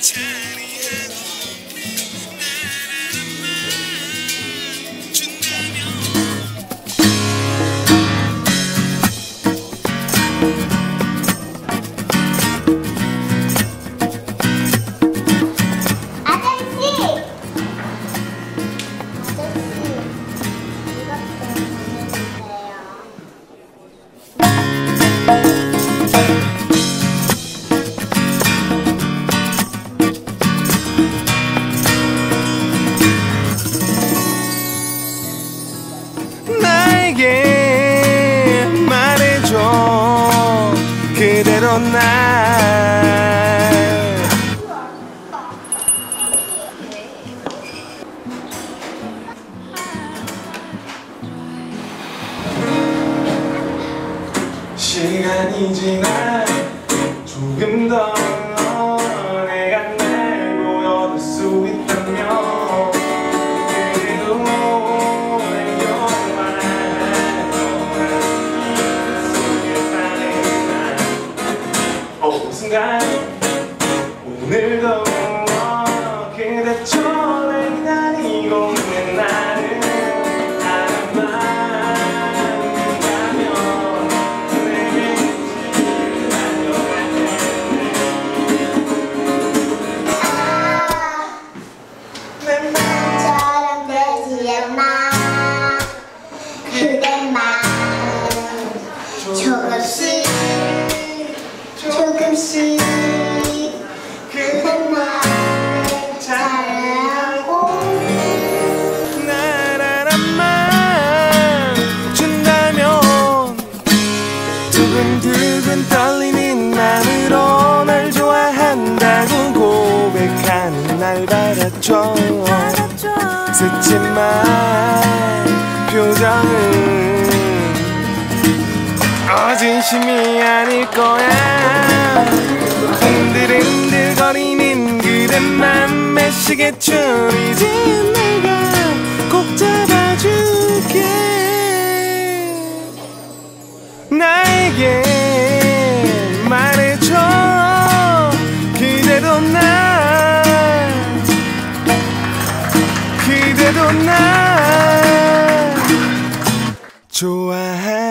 time. 나에게 말해줘. 그대로 날. 시간이 지나 조금 더 순간 오늘도 그대처럼 기다리고 있는 나를 내 처럼 되지 않아 조금씩 그대만 잘하고 나라란만 준다면 두근두근 떨리는 마음으로 널 좋아한다고 고백하는 날 바라죠. 스치만 표정은 어 진심이 아닐 거야. 흔들흔들거리는 그대 맘에 시계줄이지 내가 꼭 잡아줄게. 나에게 말해줘. 그대도 날 그대도 날 좋아해